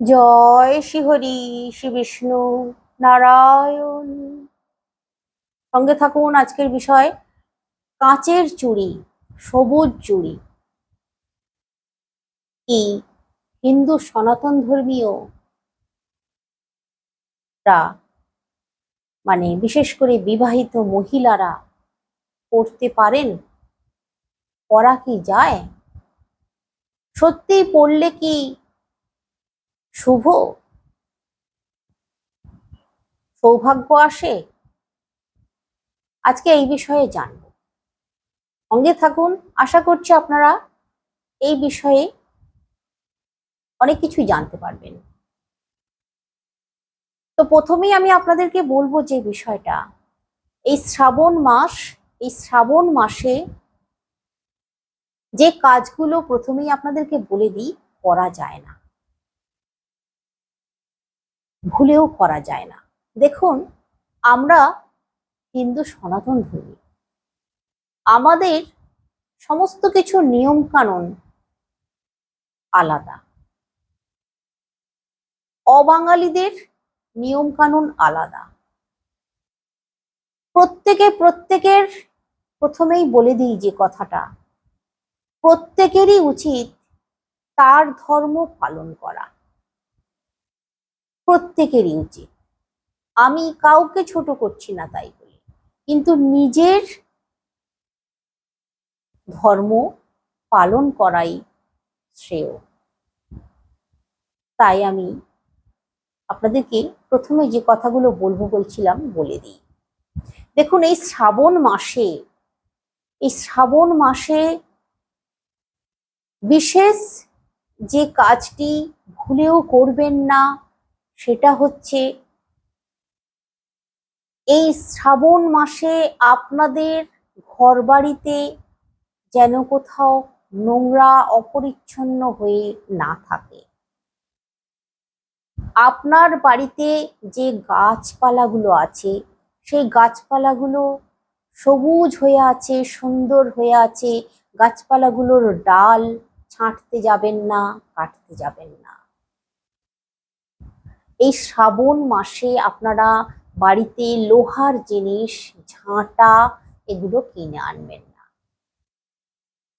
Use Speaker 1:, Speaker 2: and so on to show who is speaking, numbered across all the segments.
Speaker 1: জয় শ্রীহরি শ্রী বিষ্ণু নারায়ণ। সঙ্গে থাকুন আজকের বিষয়, কাঁচের চুড়ি সবুজ চুড়ি কি? হিন্দু সনাতন ধর্মীয়? মানে বিশেষ করে বিবাহিত মহিলারা পড়তে পারেন? পরা কি যায়? সত্যি পড়লে কি শুভ? সৌভাগ্য আসে? আজকে এই বিষয়ে জানব। সঙ্গে থাকুন, আশা করছি আপনারা এই বিষয়ে অনেক কিছুই জানতে পারবেন। তো প্রথমেই আমি আপনাদেরকে বলব যে বিষয়টা, এই শ্রাবণ মাস, এই শ্রাবণ মাসে যে কাজগুলো প্রথমেই আপনাদেরকে বলে দিই, করা যায় না। ভুলেও করা যায় না। দেখুন, আমরা হিন্দু সনাতন ধর্মী। আমাদের সমস্ত কিছু নিয়ম কানুন আলাদা। অবাঙালিদের নিয়ম কানুন আলাদা। প্রত্যেকে প্রত্যেকের প্রথমেই বলে দিই যে কথাটা, প্রত্যেকেরই উচিত তার ধর্ম পালন করা। প্রত্যেকেরই উচিত আমি কাউকে ছোট করছি না তাই বলে। কিন্তু নিজের ধর্ম পালন করাই শ্রেয়। তাই আমি আপনাদেরকে প্রথমে যে কথাগুলো বলব বলছিলাম বলে দিই। দেখুন, এই শ্রাবণ মাসে, এই শ্রাবণ মাসে বিশেষ যে কাজটি ভুলেও করবেন না সেটা হচ্ছে এই শ্রাবণ মাসে আপনাদের ঘর বাড়িতে যেন কোথাও নোংরা, অপরিচ্ছন্ন হয়ে না থাকে। আপনার বাড়িতে যে গাছপালাগুলো আছে, সেই গাছপালাগুলো সবুজ হয়ে আছে, সুন্দর হয়ে আছে, গাছপালাগুলোর ডাল ছাঁটতে যাবেন না, কাটতে যাবেন না। এই শ্রাবণ মাসে আপনারা বাড়িতে লোহার জিনিস, ঝাঁটা এগুলো কিনে আনবেন না।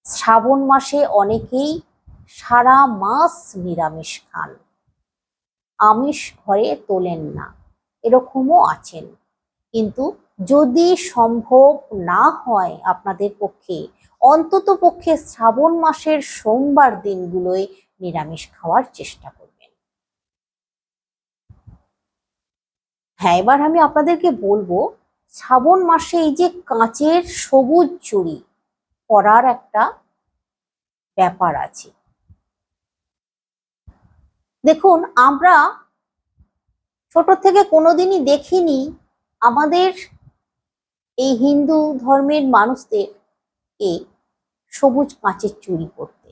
Speaker 1: শ্রাবণ মাসে অনেকেই সারা মাস নিরামিষ খান। আমিষ ঘরে তোলেন না, এরকমও আছেন। কিন্তু যদি সম্ভব না হয় আপনাদের পক্ষে অন্তত পক্ষে শ্রাবণ মাসের সোমবার দিনগুলোয় নিরামিষ খাওয়ার চেষ্টা করবেন হ্যাঁ এবার আমি আপনাদেরকে বলব, শ্রাবণ মাসে এই যে কাঁচের সবুজ চুড়ি পরার একটা ব্যাপার আছে। দেখুন, আমরা ছোট থেকে কোনোদিনই দেখিনি আমাদের এই হিন্দু ধর্মের মানুষদের এ সবুজ কাঁচের চুড়ি পরতে।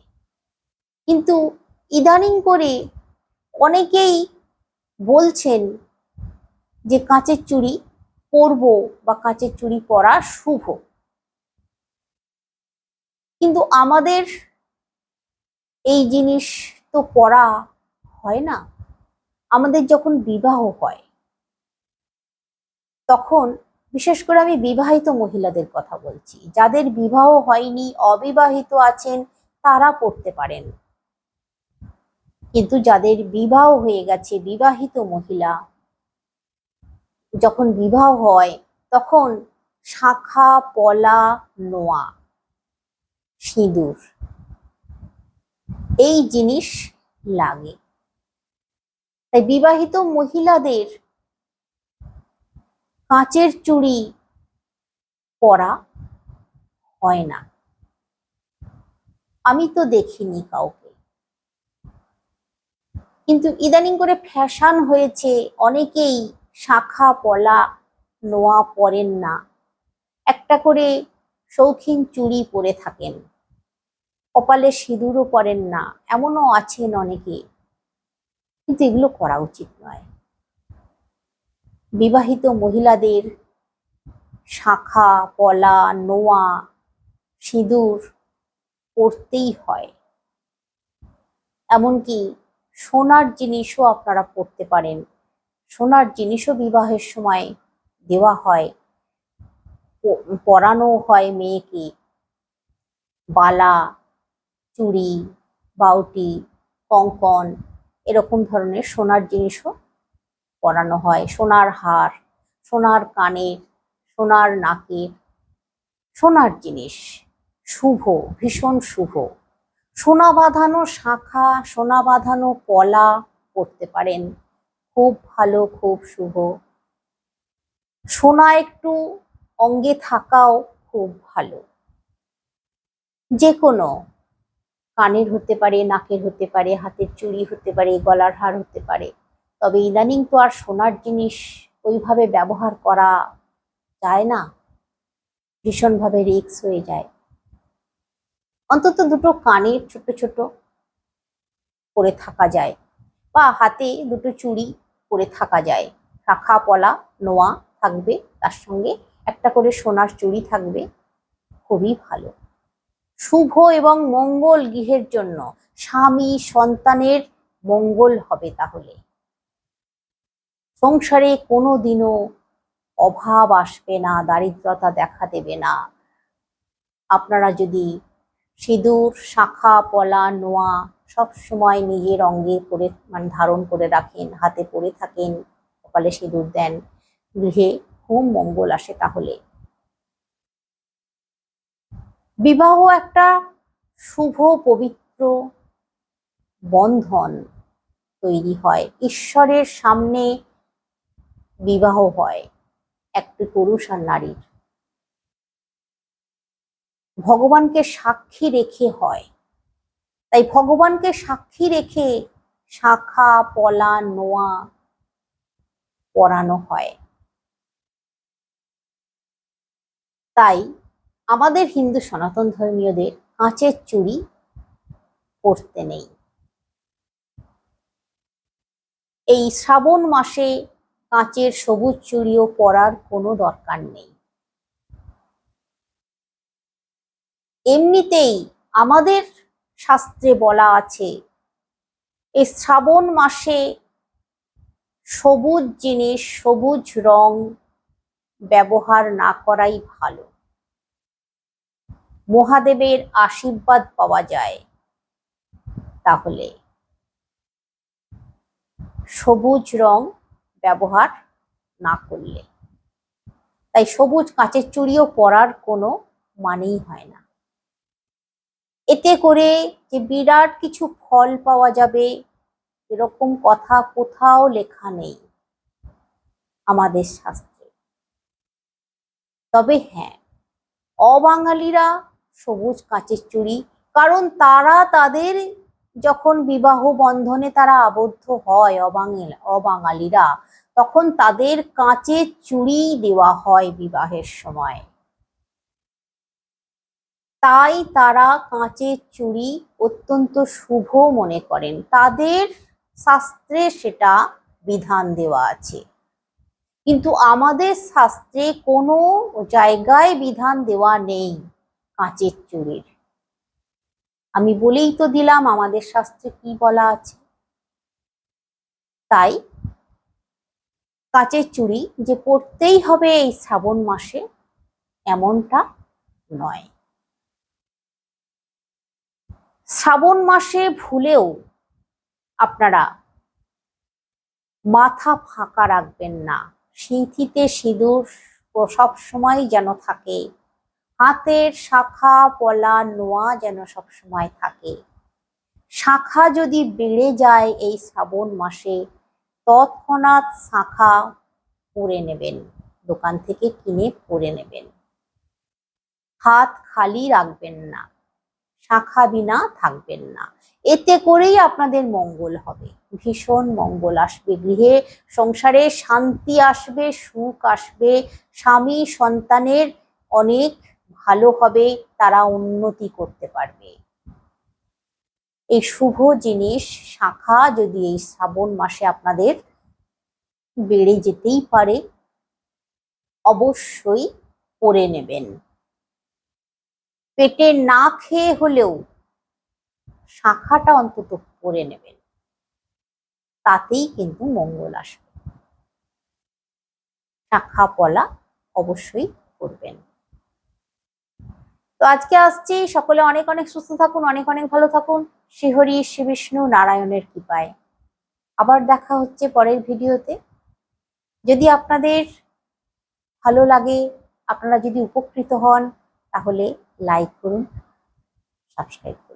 Speaker 1: কিন্তু ইদানিং করে অনেকেই বলছেন যে কাঁচের চুড়ি পরব বা কাঁচের চুড়ি পরা শুভ। কিন্তু আমাদের এই জিনিস তো পরা হয় না। আমাদের যখন বিবাহ হয়, তখন বিশেষ করে আমি বিবাহিত মহিলাদের কথা বলছি, যাদের বিবাহ হয়নি, অবিবাহিত আছেন, তারা পড়তে পারেন। কিন্তু যাদের বিবাহ হয়ে গেছে, বিবাহিত মহিলা যখন বিবাহ হয়, তখন শাখা, পলা, নোয়া, সিঁদুর, এই জিনিস লাগে। তাই বিবাহিত মহিলাদের কাঁচের চুড়ি পরা হয় না। আমি তো দেখিনি কাউকে। কিন্তু ইদানিং করে ফ্যাশন হয়েছে, অনেকেই শাখা পলা নোয়া পরেন না। একটা করে শৌখিন চুড়ি পরে থাকেন। কপালে সিঁদুরও পরেন না, এমনও আছেন অনেকে। কিন্তু এগুলো করা উচিত নয়। বিবাহিত মহিলাদের শাখা পলা নোয়া সিঁদুর পরতেই হয়। এমনকি সোনার জিনিসও আপনারা পড়তে পারেন। সোনার জিনিসও বিবাহের সময় দেওয়া হয়। পরানো হয় মেয়েকে। বালা, চুড়ি, বাউটি, কঙ্কন এরকম ধরনের সোনার জিনিসও পরানো হয়। সোনার হার, সোনার কানের, সোনার নাকের সোনার জিনিস। শুভ, ভীষণ শুভ। সোনা বাঁধানো শাখা, সোনা বাঁধানো পলা পরতে পারেন। খুব ভালো, খুব শুভ। সোনা একটু, অঙ্গে থাকাও খুব ভালো। যে কোনো কানের হতে পারে, নাকের হতে পারে, হাতের চুড়ি হতে পারে, গলার হার হতে পারে, তবে ইদানিং তো আর সোনার জিনিস ওইভাবে ব্যবহার করা যায় না। ভীষণভাবে রিক্স হয়ে যায়। অন্তত দুটো কানের ছোট ছোট করে থাকা যায়, বা হাতে দুটো চুড়ি পরে থাকা যায়। শাখা, পলা, নোয়া থাকবে, তার সঙ্গে একটা করে সোনার চুড়ি থাকবে। খুবই ভালো। শুভ এবং মঙ্গল গৃহের জন্য স্বামী সন্তানের মঙ্গল হবে তাহলে। সংসারে কোনো দিনও অভাব আসবে না, দারিদ্রতা দেখা দেবে না। আপনারা যদি সিঁদুর, শাখা, পলা, নোয়া সব সময় নিজের অঙ্গে পরে মানে ধারণ করে রাখেন, হাতে পরে থাকেন, কপালে সিঁদুর দেন। গৃহে খুব মঙ্গল আসে তাহলে। বিবাহ একটা শুভ, পবিত্র বন্ধন তৈরি হয়। ঈশ্বরের সামনে বিবাহ হয় একটি পুরুষ আর নারীর। ভগবানকে সাক্ষী রেখে হয়। তাই ভগবানকে সাক্ষী রেখে শাখা, পলা, নোয়া পরানো হয়। তাই আমাদের হিন্দু সনাতন ধর্মীয়দের কাঁচের চুড়ি পরতে নেই। এই শ্রাবণ মাসে কাঁচের সবুজ চুড়িও পরার কোনো দরকার নেই। এমনিতেই আমাদের শাস্ত্রে বলা আছে। এই শ্রাবণ মাসে সবুজ জিনিস, সবুজ রং ব্যবহার না করাই ভালো। মহাদেবের আশীর্বাদ পাওয়া যায়। তাহলে সবুজ রং ব্যবহার না করলে। তাই সবুজ কাঁচের চুড়িও পরার কোনো মানেই হয় না। এতে করে যে বিরাট কিছু ফল পাওয়া যাবে, এরকম কথা কোথাও লেখা নেই আমাদের শাস্ত্রে। তবে হ্যাঁ অবাঙালিরা সবুজ কাঁচের চুড়ি কারণ তারা তাদের যখন বিবাহ বন্ধনে তারা আবদ্ধ হয় অবাঙাল, অবাঙালিরা, তখন তাদের কাঁচের চুড়ি দেওয়া হয় বিবাহের সময়। তাই তারা কাঁচের চুড়ি অত্যন্ত শুভ মনে করেন। তাদের শাস্ত্রে সেটা বিধান দেওয়া আছে। কিন্তু আমাদের শাস্ত্রে কোনো জায়গায় বিধান দেওয়া নেই কাঁচের চুড়ির আমি বলেই তো দিলাম আমাদের শাস্ত্রে কি বলা আছে। তাই কাঁচের চুড়ি যে পরতেই হবে এই শ্রাবণ মাসে, এমনটা নয়। শ্রাবণ মাসে ভুলেও আপনারা মাথা ফাঁকা রাখবেন না। সিঁথিতে সিঁদুর সব সময় যেন থাকে। হাতের শাখা পলা নোয়া যেন সব সময় থাকে। শাখা যদি বেড়ে যায় এই শ্রাবণ মাসে, তৎক্ষণাৎ শাখা পরে নেবেন, দোকান থেকে কিনে পরে নেবেন। হাত খালি রাখবেন না। শাখা বিনা থাকবেন না। এতে করেই আপনাদের মঙ্গল হবে। ভীষণ মঙ্গল আসবে। গৃহে সংসারে শান্তি আসবে, সুখ আসবে। স্বামী সন্তানের অনেক ভালো হবে, তারা উন্নতি করতে পারবে। এই শুভ জিনিস শাখা যদি এই শ্রাবণ মাসে আপনাদের বেড়ে যেতেই পারে, অবশ্যই করে নেবেন। পেটে না খেয়ে হলেও শাখাটা অন্তত পরে নেবেন। তাতেই কিন্তু মঙ্গল আসবে। শাখা পলা অবশ্যই করবেন। তো আজকে আসছি। সকলে অনেক অনেক সুস্থ থাকুন, অনেক অনেক ভালো থাকুন। শ্রীহরি শ্রী বিষ্ণু নারায়ণের কৃপায়। আবার দেখা হচ্ছে পরের ভিডিওতে। যদি আপনাদের ভালো লাগে, আপনারা যদি উপকৃত হন, তাহলে লাইক করুন সাবস্ক্রাইব